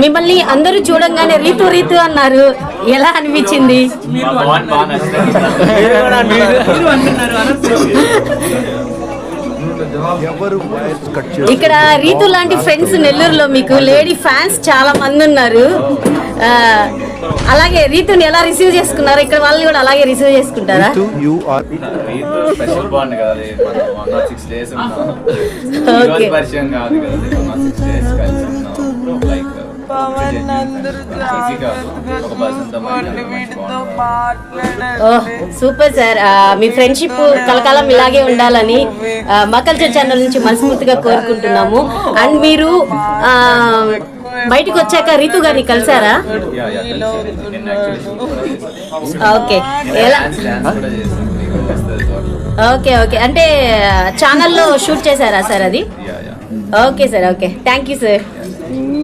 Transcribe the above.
మిమ్మల్ని అందరూ చూడంగానే రీతు రీతు అన్నారు. ఎలా అనిపించింది? ఇక్కడ రీతు లాంటి ఫ్రెండ్స్ నెల్లూరులో మీకు లేడీ ఫ్యాన్స్ చాలా మంది ఉన్నారు. అలాగే రీతుని ఎలా రిసీవ్ చేసుకున్నారు ఇక్కడ వాళ్ళని కూడా అలాగే రిసీవ్ చేసుకుంటారా? You super sir. Me friendship కలకాలం ఇలాగే ఉండాలని మకల్చర్ ఛానల్ నుంచి మనస్ఫూర్తిగా కోరుకుంటున్నాము. అండ్ మీరు బయటకు వచ్చాక రీతు గారిని కలిసారా? ఓకే. ఎలా? Okay okay. అంటే ఛానల్లో షూట్ చేశారా సార్ అది? Yeah yeah. Okay sir okay. Thank you sir.